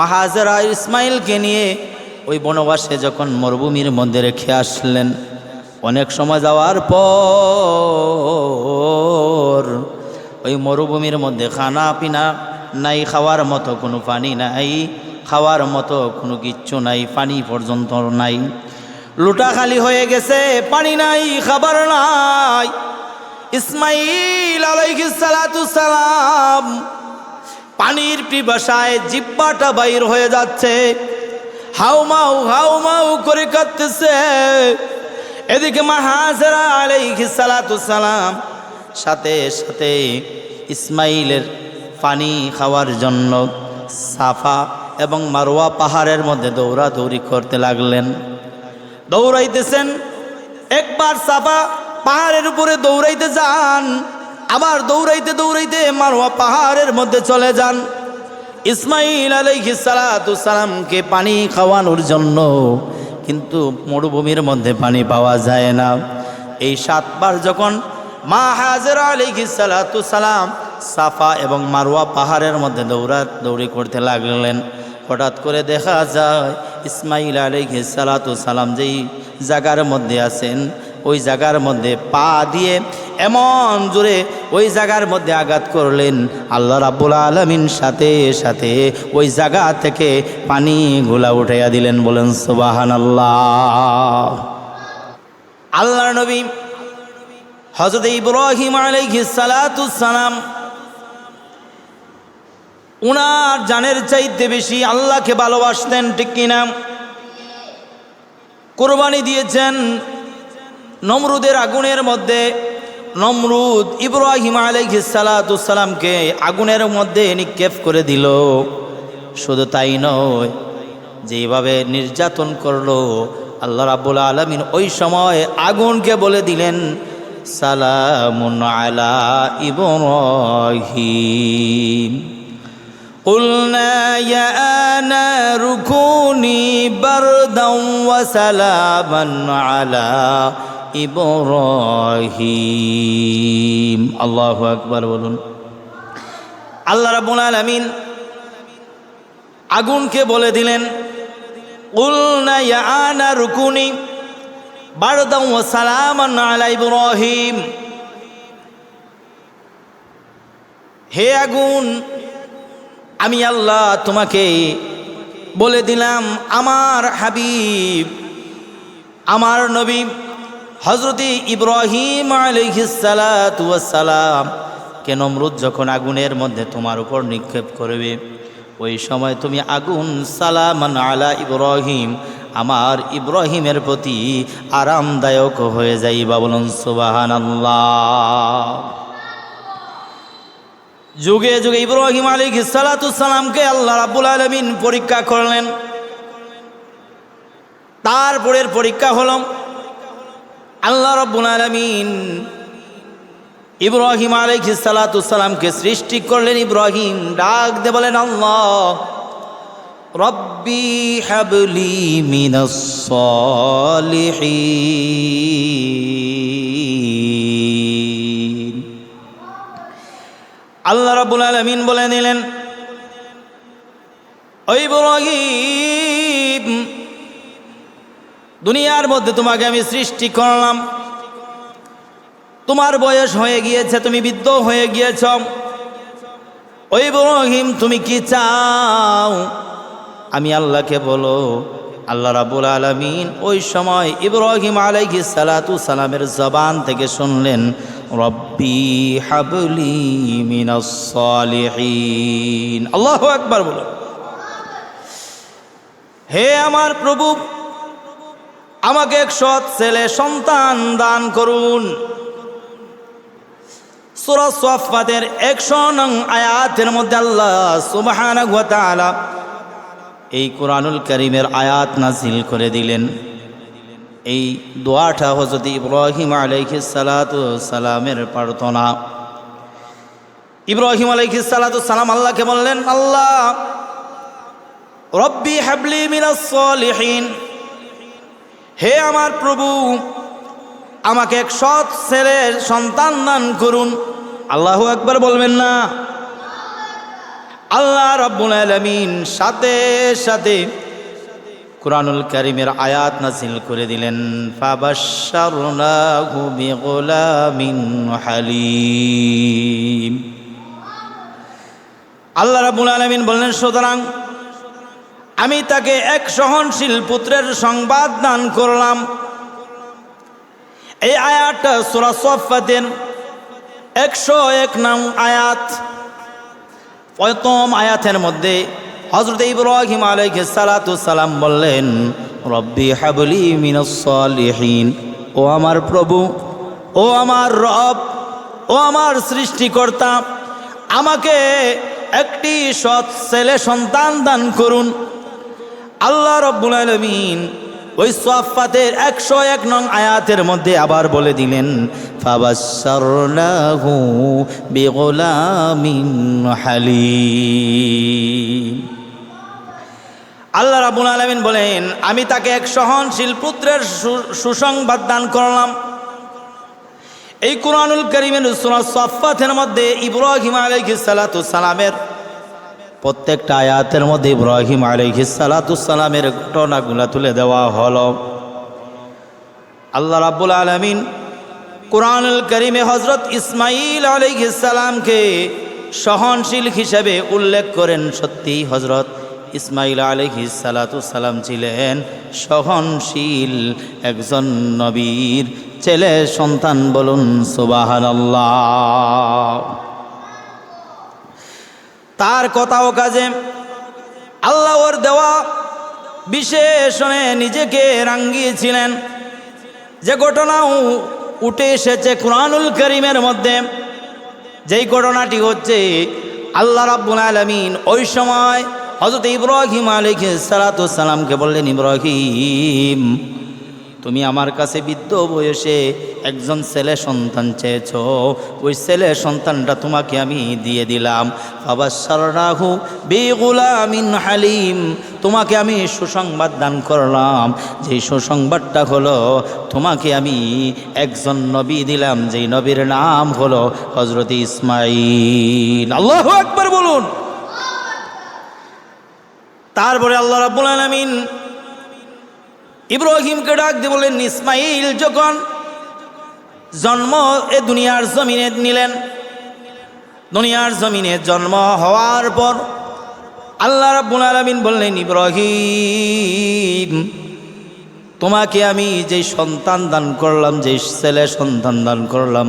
মাহাজেরা ইসমাইলকে নিয়ে ওই বনবাসে যখন মরুভূমির মধ্যে রেখে আসলেন, অনেক সময় যাওয়ার পর ওই মরুভূমির মধ্যে খানা পিনা নাই, খাওয়ার মতো কোনো পানি নাই, খাওয়ার মতো কোনো কিচ্ছু নাই, পানি পর্যন্ত নাই। লুটা খালি হয়ে গেছে, পানি নাই, খাবার নাই। ইসমাইল আলাইহিস সালাতু সালাম পানির পিপাসায় জিব্বাটা বাইর হয়ে যাচ্ছে। হাউমাউ হাউমাউ করে কাঁদতেছে। এদিকে মা হাজরা আলাইহিস সালাতু সালাম, সাথে সাথে ইসমাইলের পানি খাওয়ার জন্য সাফা এবং মারোয়া পাহাড়ের মধ্যে দৌড়াদৌড়ি করতে লাগলেন। দৌড়াইতেছেন, একবার সাফা পাহাড়ের উপরে দৌড়াইতে যান। আবার দৌড়াইতে দৌড়াইতে মারোয়া পাহাড়ের মধ্যে চলে যান। ইসমাইল আলাইহিস সালাতু সালামকে পানি খাওয়ানোর জন্য কিন্তু মরুভূমির মধ্যে পানি পাওয়া যায় না। এই সাতবার যখন মা হাজরা আলাইহিস সালাতু সালাম সাফা এবং মারোয়া পাহাড়ের মধ্যে দৌড়া দৌড়ি করতে লাগলেন, হঠাৎ করে দেখা যায় ইসমাইল আলাইহিস সালাতু সালাম যেই জায়গার মধ্যে আছেন, ওই জায়গার মধ্যে পা দিয়ে এমন জোরে ওই জায়গার মধ্যে আঘাত করলেন। আল্লাহ রাব্বুল আলমিন সাথে সাথে ওই জায়গা থেকে পানি গোলা উঠাইয়া দিলেন, বলেন সুবাহান আল্লাহ আল্লাহ নবী হজরত ইব্রাহিম সালাম উনার জানের চাইতে বেশি আল্লাহকে ভালোবাসতেন, ঠিক কিনা? কোরবানি দিয়েছেন নমরুদের আগুনের মধ্যে। নমরুদ ইব্রাহিম আলাইসালাতামকে আগুনের মধ্যে নিক্ষেপ করে দিল শুধু তাই নয় যেভাবে নির্যাতন করলো আল্লাহ রাবুল আলমিন ওই সময় আগুনকে বলে দিলেন সালামুন আলা ইব্রাহিম قلنا يا نار كوني بردا وسلاما على ইব্রাহিম। আল্লাহু আকবার বলুন। আল্লাহ রাব্বুল আলামিন আগুনকে বলে দিলেন কুলনা ইয়া আনা রুকুনি বারদাও ওয়া সালামান আলা ইব্রাহিম। হে আগুন, আমি আল্লাহ তোমাকে বলে দিলাম, আমার হাবিব, আমার নবী হজরতি ইব্রাহিম আলহিসালাম কে নমরুদ যখন আগুনের মধ্যে তোমার উপর নিক্ষেপ করবে? ওই সময় তুমি আগুন সালামান আলা ইব্রাহিম, আমার ইব্রাহিমের প্রতি আরামদায়ক হয়ে যাইবা বলুন সুবাহান যুগে যুগে ইব্রাহিম আলী সালাতামকে আল্লাহ রাবুল আলমিন পরীক্ষা করলেন। তারপরের পরীক্ষা হল আল্লাহ রব্বুল আলমিন ইব্রাহিম আলাইহি সালাতামকে সৃষ্টি করলেন। ইব্রাহিম ডাক দে বলেন, আল্লাহ, রব্বি হাবলি মিনাস সলিহিন। আল্লাহ রাবুল আলমিন বলে নিলেন ওই ইব্রাহিম দুনিয়ার মধ্যে তোমাকে আমি সৃষ্টি করলাম। তোমার বয়স হয়ে গিয়েছে, তুমি বৃদ্ধ হয়ে গিয়েছ। ওই ইব্রাহিম, তুমি কি চাও? আমি আল্লাহকে বলো, আল্লাহ রাবুল আলমিন ওই সময় ইব্রাহিম আলাইহি সালাতু সালামের জবান থেকে শুনলেন, রব্বি হাবলি মিনাস সালিহিন। আল্লাহু আকবার বলো হে আমার প্রভু আমাকে এক সৎ ছেলে সন্তান দান করুন। সুরা সোয়াফাতের একশো নং আয়াতের মধ্যে আল্লাহ তাআলা এই কোরআনুল করিমের আয়াত নাজিল করে দিলেন। এই দোয়াটা হজরত ইব্রাহিম আলাইহি সালামের প্রার্থনা। ইব্রাহিম আলাইহি সালাম আল্লাহকে বললেন, আল্লাহ, রব্বি হাবলি মিনাস সলিহিন। হে আমার প্রভু, আমাকে এক সৎ ছেলের সন্তান দান করুন। আল্লাহ একবার বলবেন না। আল্লাহ রাব্বুল আলামিন সাথে সাথে কুরআনুল কারীমের আয়াত নাসিল করে দিলেন। আল্লাহ রাব্বুল আলামিন বললেন, সুতরাং আমি তাকে এক সহনশীল পুত্রের সংবাদ দান করলাম। এই আয়াতটা সূরা সফাতের একশো এক নাম আয়াত। প্রথম আয়াতের মধ্যে হজরত ইব্রাহিম সালাতু সালাম বললেন, রব্বি হাবলি মিনাস সালিহিন। ও আমার প্রভু, ও আমার রব, ও আমার সৃষ্টিকর্তা, আমাকে একটি সৎ ছেলে সন্তান দান করুন। আল্লাহ রব্বুল আলমিন ওই সাফাতের একশো এক নং আয়াতের মধ্যে আবার বলে দিলেন আল্লাহ রাবুল আলমিন বলেন, আমি তাকে এক সহনশীল পুত্রের সুসংবাদ দান করলাম। এই কোরআনুল করিমের সুরা মধ্যে ইব্রাহিম সালাতু সালামের প্রত্যেকটা আয়াতের মধ্যে ইব্রাহিম আলাইহিস সালাতু সালামের ঘটনাগুলো তুলে দেওয়া হলো। আল্লাহ রাব্বুল আলামিন কোরআনুল করিমে হজরত ইসমাইল আলাইহিস সালামকে সহনশীল হিসেবে উল্লেখ করেন। সত্যি হজরত ইসমাইল আলাইহিস সালাতু ছিলেন সহনশীল একজন নবীর ছেলে সন্তান বলুন, সুবহানাল্লাহ। তার কথা ও কাজে। আল্লাহ ওর দেওয়া বিশেষণে নিজেকে রাঙ্গিয়েছিলেন। যে ঘটনাও উঠে এসেছে কোরআনুল করিমের মধ্যে। যেই ঘটনাটি হচ্ছে, আল্লাহ রাব্বুল আলমিন ওই সময় হজরত ইব্রাহিম আলিক সালাতামকে বললেন, ইব্রাহিম তুমি আমার কাছে বৃদ্ধ বয়সে একজন ছেলে সন্তান চেয়েছ। ওই ছেলে সন্তানটা তোমাকে আমি দিয়ে দিলাম। বাবা সারাহু বেগুলামিন হালিম। তোমাকে আমি সুসংবাদ দান করলাম। যেই সুসংবাদটা হলো, তোমাকে আমি একজন নবী দিলাম। যেই নবীর নাম হলো হজরত ইসমাইল আল্লাহ একবার বলুন। তারপরে আল্লাহ রাব্বুল আলামিন ইব্রাহিমকে ডাক দিয়ে বললেন, ইসমাইল, যখন জন্ম এ দুনিয়ার জমিনে নিলেন, দুনিয়ার জমিনে জন্ম হওয়ার পর আল্লাহ রাব্বুল আলামিন বললেন, ইব্রাহিম, তোমাকে আমি যেই সন্তান দান করলাম, যেই ছেলে সন্তান দান করলাম,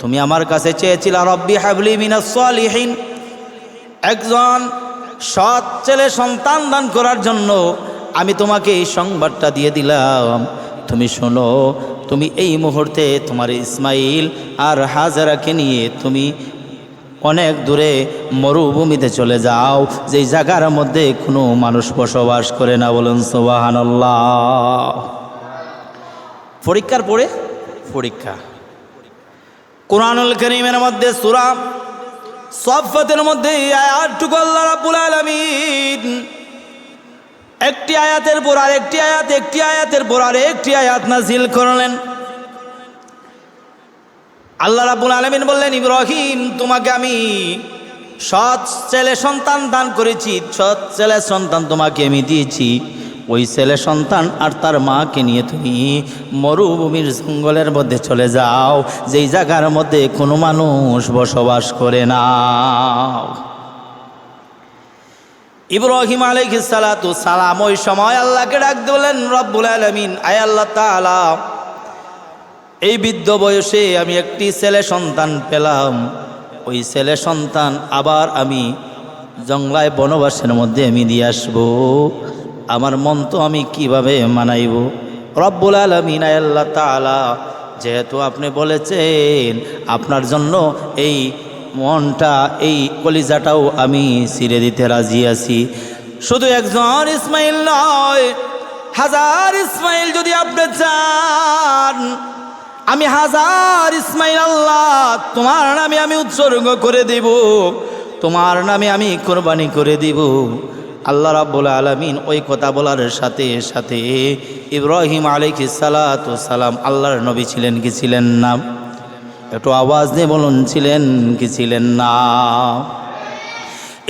তুমি আমার কাছে চেয়েছিলে, রব্বি হাবলি মিনাস সালিহিন, একজন সৎ ছেলে সন্তান দান করার জন্য আমি তোমাকে এই সংবাদটা দিয়ে দিলাম। তুমি শোনো, তুমি এই মুহূর্তে তোমার ইসমাইল আর হাজারাকে নিয়ে তুমি অনেক দূরে মরুভূমিতে চলে যাও। যেই জায়গার মধ্যে কোনো মানুষ বসবাস করে না বলুন সোবাহান্লাহ পরীক্ষার পরে পরীক্ষা। কোরআনুল করিমের মধ্যে সুরা সফাতের মধ্যে আয়াতটুকু আল্লাহ রাব্বুল আলামিন একটি আয়াতের পর আর একটি আয়াত, একটি আয়াতের পর আর একটি আয়াত নাজিল করলেন। আল্লাহ রাব্বুল আলামিন বললেন, ইব্রাহিম, তোমাকে আমি সৎ ছেলে সন্তান দান করেছি, সৎ ছেলে সন্তান তোমাকে আমি দিয়েছি। ওই ছেলে সন্তান আর তার মাকে নিয়ে তুমি মরুভূমির জঙ্গলের মধ্যে চলে যাও, যেই জায়গার মধ্যে কোনো মানুষ বসবাস করে না। ইব্রাহিম আলাইহিস সালাতু সালাম ওই সময় আল্লাহকে ডাক বলেন রব্বুল আলামিন, আয় আল্লাহ তাআলা, এই বৃদ্ধ বয়সে আমি একটি ছেলে সন্তান পেলাম। ওই ছেলে সন্তান আবার আমি জঙ্গলায় বনবাসের মধ্যে আমি দিয়ে আসব। আমার মন তো আমি কীভাবে মানাইব? রব্বুল আলমিন আল্লাহ তালা যেহেতু আপনি বলেছেন, আপনার জন্য এই মনটা, এই কলিজাটাও আমি ছিঁড়ে দিতে রাজি আছি। শুধু একজন ইসমাইল নয়, হাজার ইসমাইল যদি আপনি চান, আমি হাজার ইসমাইল আল্লাহ, তোমার নামে আমি উৎসর্গ করে দেব, তোমার নামে আমি কোরবানি করে দিব। আল্লাহ রাব্বুল আলমিন ওই কথা বলার সাথে সাথে ইব্রাহিম আলিক সালাম আল্লাহর নবী ছিলেন কি ছিলেন না? একটু আওয়াজ দিয়ে বলুন, ছিলেন কি ছিলেন না?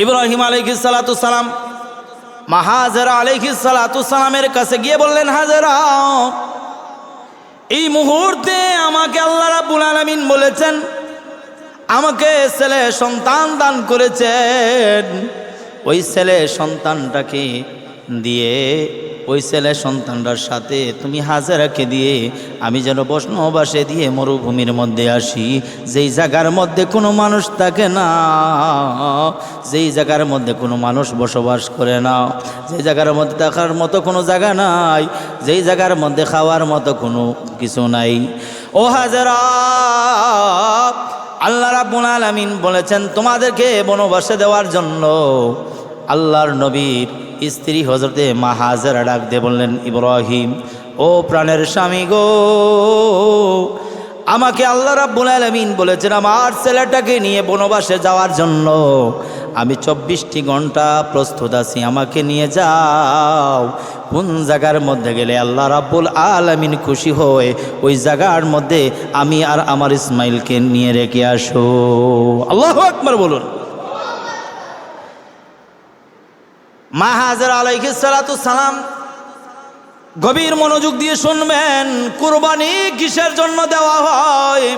ইব্রাহিম আলহিসালাম মাহাজেরা আলহিসালামের কাছে গিয়ে বললেন, হাজেরা, এই মুহূর্তে আমাকে আল্লাহ রাব্বুল আলামিন বলেছেন, আমাকে ছেলে সন্তান দান করেছেন। ওই ছেলে সন্তানটাকে দিয়ে ওই ছেলে সন্তানটার সাথে তুমি হাজারাকে দিয়ে আমি যেন বৈষ্ণবাসে দিয়ে মরুভূমির মধ্যে আসি। যেই জায়গার মধ্যে কোনো মানুষ থাকে না, যেই জায়গার মধ্যে কোনো মানুষ বসবাস করে না, যেই জায়গার মধ্যে থাকার মতো কোনো জায়গা নাই, যেই জায়গার মধ্যে খাওয়ার মতো কোনো কিছু নাই। ও হাজারা, আল্লাহ রাব্বুল আলামিন বলেছেন, তোমাদেরকে বনবাসে দেওয়ার জন্য আল্লাহর নবীর স্ত্রী হজরতে মা হাজারা ডাক দিয়ে বললেন, ইব্রাহিম, ও প্রাণের স্বামী গো, আমাকে আল্লাহ রাব্বুল আলামিন বলেছেন আমার ছেলেটাকে নিয়ে বনবাসে যাওয়ার জন্য। আমি চব্বিশটি ঘণ্টা প্রস্তুত আছি, আমাকে নিয়ে যাও। কোন জায়গার মধ্যে গেলে আল্লাহ রাব্বুল আলামিন খুশি হয়ে ওই জায়গার মধ্যে আমি আর আমার ইসমাইলকে নিয়ে রেখে আসো। আল্লাহ আকবার বলুন। মা হাজার আলাইহিস সালাতু সালাম গভীর মনোযোগ দিয়ে শুনবেন, কুরবানি কিসের জন্য দেওয়া হয়?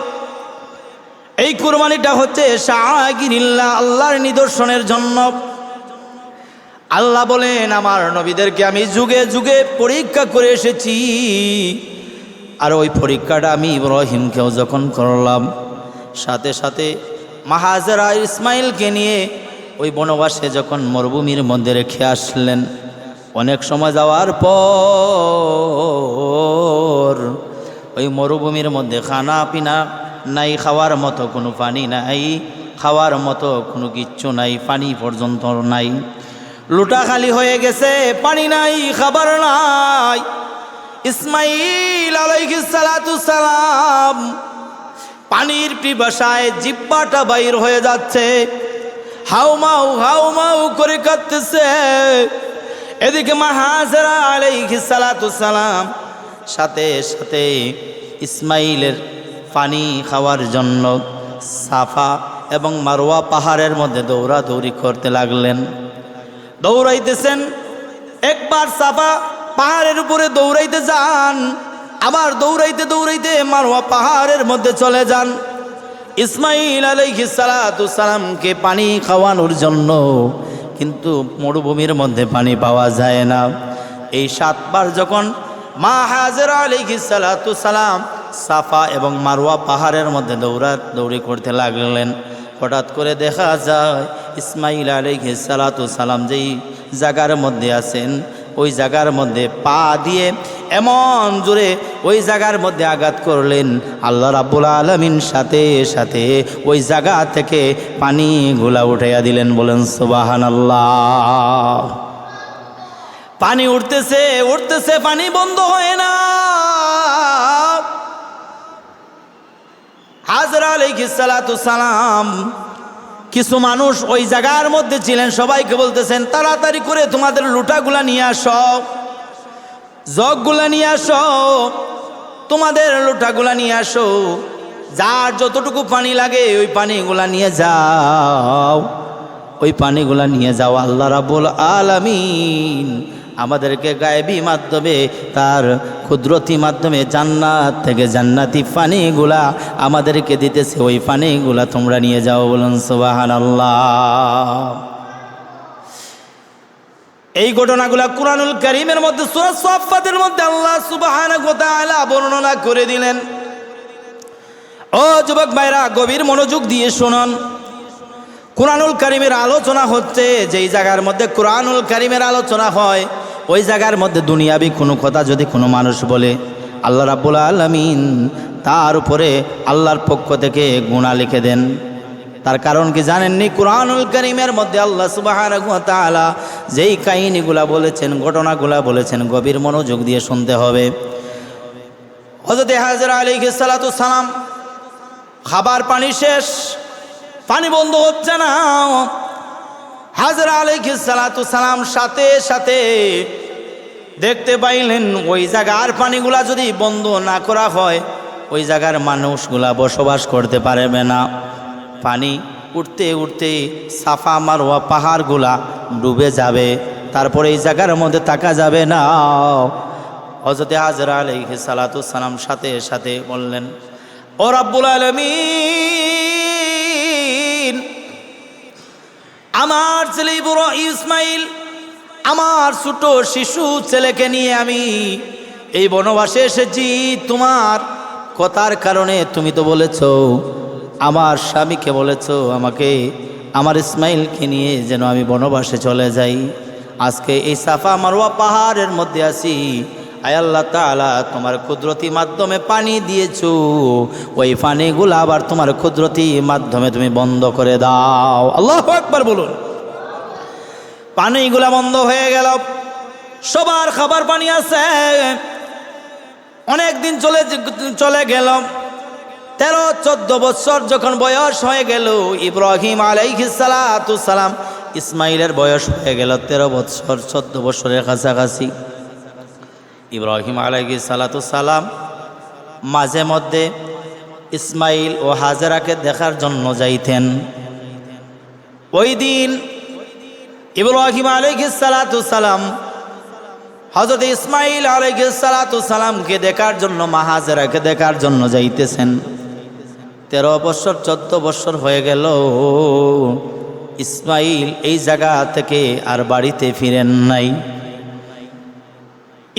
এই কুরবানিটা হচ্ছে শাহগিরিল্লা আল্লাহর নিদর্শনের জন্য। আল্লাহ বলেন, আমার নবীদেরকে আমি যুগে যুগে পরীক্ষা করে এসেছি। আর ওই পরীক্ষাটা আমি ইব্রাহিমকেও যখন করলাম, সাথে সাথে মাহাজারা ইসমাইলকে নিয়ে ওই বনবাসে যখন মরুভূমির মধ্যে রেখে আসলেন, অনেক সময় যাওয়ার পর ওই মরুভূমির মধ্যে খানা পিনা নাই, খাওয়ার মতো কোনো পানি নাই, খাওয়ার মতো কোনো কিচ্ছু নাই, পানি পর্যন্ত নাই। লুটা খালি হয়ে গেছে, পানি নাই, খাবার নাই। ইসমাইল সালাম পানির পিপাসায় জিব্বাটা বাইর হয়ে যাচ্ছে। হাউমাউ হাউমাউ করে কাঁদতেছে। এদিকে মা হাজরা আলাইহিস সালাতু সালাম, সাথে সাথে ইসমাইলের পানি খাওয়ার জন্য সাফা এবং মারোয়া পাহাড়ের মধ্যে দৌড়াদৌড়ি করতে লাগলেন। দৌড়াইতেছেন, একবার সাফা পাহাড়ের উপরে দৌড়াইতে যান, আবার দৌড়াইতে দৌড়াইতে মারোয়া পাহাড়ের মধ্যে চলে যান। ইসমাইল আলাইহিস সালাতু সালামকে পানি খাওয়ানোর জন্য কিন্তু মরুভূমির মধ্যে পানি পাওয়া যায় না। এই সাতবার যখন মা হাজরা আলাইহিস সালাতু সালাম সাফা এবং মারওয়া পাহাড়ের মধ্যে দৌড়া দৌড়ি করতে লাগলেন। হঠাৎ করে দেখা যায় ইসমাইল আলাইহিস সালাতু সালাম যেই জায়গার মধ্যে আছেন, ওই জায়গার মধ্যে পা দিয়ে এমন জোরে ওই জায়গার মধ্যে আঘাত করলেন। আল্লাহ রাব্বুল আলমিন সাথে সাথে ওই জায়গা থেকে পানি গুলা উঠাইয়া দিলেন, বলেন সুবাহান আল্লাহ পানি উঠতেছে উঠতেছে, পানি বন্ধ হয় না। হাজরা আলাইহিস সালাম, কিছু মানুষ ওই জায়গার মধ্যে ছিলেন, সবাইকে বলতেছেন, তাড়াতাড়ি করে তোমাদের লুটাগুলা নিয়ে আসো। জগগুলা নিয়ে আসো, তোমাদের লোটাগুলা নিয়ে আসো, যার যতটুকু পানি লাগে ওই পানিগুলা নিয়ে যাও। ওই পানিগুলা নিয়ে যাও আল্লাহ রাবুল আলামিন। আমাদেরকে গায়েবী মাধ্যমে, তার ক্ষুদ্রতি মাধ্যমে জান্নাত থেকে জান্নাতি পানিগুলা আমাদেরকে দিতেছে। ওই পানিগুলা তোমরা নিয়ে যাও বলুন সুবাহান আল্লাহ এই ঘটনাগুলা কুরআনুল করিমের মধ্যে, সূরা সাফফাতের মধ্যে আল্লাহ তাআলা বর্ণনা করে দিলেন। ও যুবক ভাইরা, গভীর মনোযোগ দিয়ে শুনুন। কুরআনুল করিমের আলোচনা হচ্ছে, যেই জায়গার মধ্যে কুরআনুল করিমের আলোচনা হয়, ওই জায়গার মধ্যে দুনিয়াবি কোনো কথা যদি কোনো মানুষ বলে, আল্লাহ রাব্বুল আলামিন তার উপরে আল্লাহর পক্ষ থেকে গুণা লিখে দেন। তার কারণ কি জানেননি? কোরআনুল করিমের মধ্যে আল্লাহ তাআলা যেই কাহিনীগুলা বলেছেন, ঘটনাগুলা বলেছেন, গভীর মনোযোগ দিয়ে শুনতে হবে। হজরতে হাজরা আলাইহিস সালাতু সালাম, খাবার পানি শেষ, পানি বন্ধ হচ্ছে না। হাজরা আলাইহিস সালাতু সালাম সাথে সাথে দেখতে পাইলেন, ওই জায়গার পানিগুলা যদি বন্ধ না করা হয়, ওই জায়গার মানুষগুলা বসবাস করতে পারবে না। পানি উঠতে উঠতে সাফা মারোয়া পাহাড়গুলা ডুবে যাবে। তারপরে এই জায়গার মধ্যে তাকা যাবে না। হজরতে হাজরা আলহি সালাম সাথে সাথে বললেন, ও রাব্বুল আলমিন, আমার ছেলে বুড়ো ইসমাইল, আমার ছোট শিশু ছেলেকে নিয়ে আমি এই বনবাসে এসেছি। তোমার কথার কারণে তুমি তো বলেছ আমার স্বামীকে বলেছ আমাকে, আমার ইসমাইলকে নিয়ে যেন আমি বনবাসে চলে যাই। আজকে এই সাফা মারোয়া পাহাড়ের মধ্যে আছি। আয় আল্লাহ তালা তোমার কুদরতি মাধ্যমে পানি দিয়েছ। ওই পানিগুলো আবার তোমার কুদরতি মাধ্যমে তুমি বন্ধ করে দাও। আল্লাহ একবার বলুন। পানিগুলা বন্ধ হয়ে গেল। সবার খাবার পানি আছে। অনেক দিন চলে চলে গেল তেরো, চোদ্দ বছর যখন বয়স হয়ে গেল, ইব্রাহিম সালাম ইসমাইলের বয়স হয়ে গেল তেরো বছর, চোদ্দ বছরের কাছাকাছি। ইব্রাহিম আলাইহি সালাম মাঝে মধ্যে ইসমাইল ও হাজারাকে দেখার জন্য যাইতেন। ওই দিন ইব্রাহিম আলাইহি সালাম হজরত ইসমাইল আলাইহি সালামকে দেখার জন্য, মা হাজারাকে দেখার জন্য যাইতেছেন। তেরো বছর, চোদ্দ বছর হয়ে গেল। ইসমাইল এই জায়গা থেকে আর বাড়িতে ফিরেন নাই।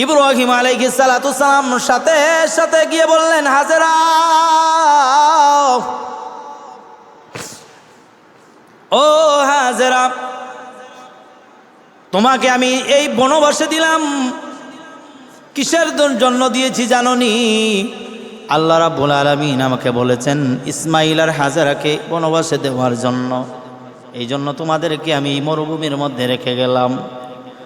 ইব্রাহিম আলাইহি সালাম সাথে সাথে গিয়ে বললেন, হাজরা, ও হাজরা, তোমাকে আমি এই বনবাসে দিলাম। কিসের জন্য দিয়েছি জাননি? আল্লাহ রাব্বুল আলমিন আমাকে বলেছেন ইসমাইল আর হাজারাকে বনবাসে দেওয়ার জন্য। এই জন্য তোমাদেরকে আমি মরুভূমির মধ্যে রেখে গেলাম।